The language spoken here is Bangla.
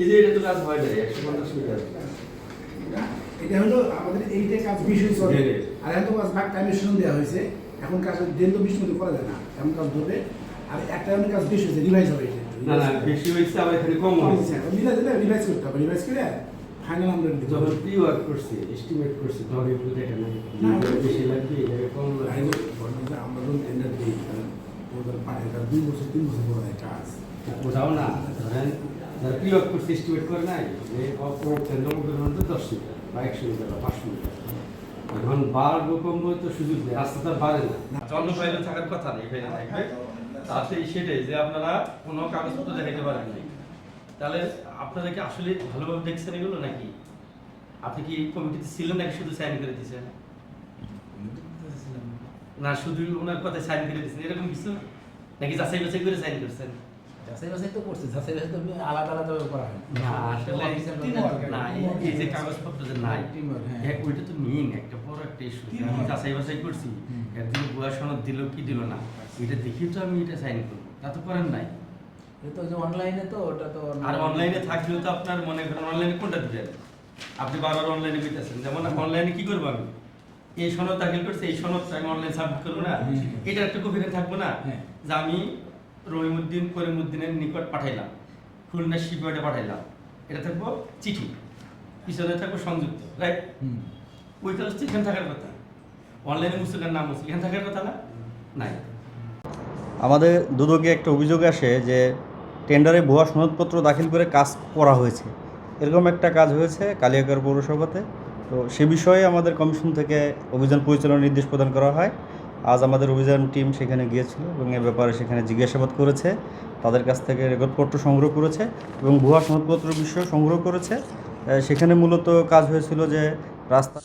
এই যে এটা তো কাজ হয় না একশো পঞ্চাশ মিটার। এটা হলো আমাদের এইটা কাজ চলে আর এত কাজ ভাগ টাইমের শুরু দেওয়া হয়েছে। এখন কাজ দিন তো বিশ মধ্যে করা যায় না। এমন কাজ ধরবে আর একটা এমন কাজ বেশি হয়েছে রিভাইজ হবে এটা। না না বেশি হয়েছে আবার এখানে কম হয়েছে। মিলা দিলে রিভাইজ করতে হবে। রিভাইজ করে ফাইনাল আমরা যখন প্রি ওয়ার্ক করছে এস্টিমেট করছে তখন এগুলো দেখে নাই। বেশি লাগবে এটা কম লাগবে। আমরা যখন টেন্ডার দিই ওদের পায় তার দুই বছর তিন বছর পরে কাজ। ওটাও না ধরেন যারা ওয়ার্ক করছে এস্টিমেট করে নাই, যে কেন্দ্র মধ্যে দশ মিটার বা একশো মিটার বা পাঁচশো মিটার। এখন বাড়বো কমবো তো সুযোগ নেই, রাস্তা তো আর বাড়ে না। জন্ম ফাইলে থাকার কথা নেই ফাইলে থাকবে তাতে সেটাই, যে আপনারা কোনো কাগজপত্র দেখাইতে পারেন নাই। তাহলে আপনারা কি আসলে ভালোভাবে দেখছেন এগুলো নাকি? আপনি কি কমিটিতে ছিলেন নাকি শুধু সাইন করে দিয়েছেন? না, শুধু ওনার কথায় সাইন করে দিয়েছেন, এরকম কিছু? নাকি যাচাই বাছাই করে সাইন করছেন? যাচাই বাছাই তো করছে যাচাই বাছাই তো আলাদা আলাদা করা হয়। না আসলে Official teamwork, ভাবে- না এই- এই যে কাগজপত্র যে নাই হ্যাঁ। এক ওইটা তো মেইন একটা বড় একটা ইস্যু আমি যাচাই বাছাই করছি হুম। একদিন বুয়া সনদ দিল কি দিল না? এটা দেখি তো আমি এটা সাইন করব তা তো করেন নাই। তো যে অনলাইনে তো ওটা তো আর অনলাইনে থাকলেও তো আপনার মনে করেন অনলাইনে কোনটা দিবেন? আপনি বারবার অনলাইনে দিতেছেন যেমন অনলাইনে কি করব আমি? এই সনদ দাখিল করছে এই সনদটা আমি অনলাইন সাবমিট করব না? এটা একটা কপি থাকব না? হ্যাঁ। যে আমি রহিমুদ্দিন করিমুদ্দিনের নিকট পাঠাইলাম। খুলনা শিপয়ার্ডে পাঠাইলাম। এটা থাকব চিঠি। পিছনে থাকব সংযুক্ত রাইট হুম। ওই কাজ এখানে থাকার কথা। অনলাইনে মুসলিমের নাম মুসলিম এখানে থাকার কথা না? নাই। আমাদের দুদকে একটা অভিযোগ আসে যে টেন্ডারে ভুয়া সনদপত্র দাখিল করে কাজ করা হয়েছে। এরকম একটা কাজ হয়েছে কালিয়াকর পৌরসভাতে। তো সে বিষয়ে আমাদের কমিশন থেকে অভিযান পরিচালনার নির্দেশ প্রদান করা হয়। আজ আমাদের অভিযান টিম সেখানে গিয়েছিল এবং এ ব্যাপারে সেখানে জিজ্ঞাসাবাদ করেছে, তাদের কাছ থেকে রেকর্ডপত্র সংগ্রহ করেছে এবং ভুয়া সনদপত্র বিষয় সংগ্রহ করেছে। সেখানে মূলত কাজ হয়েছিল যে রাস্তা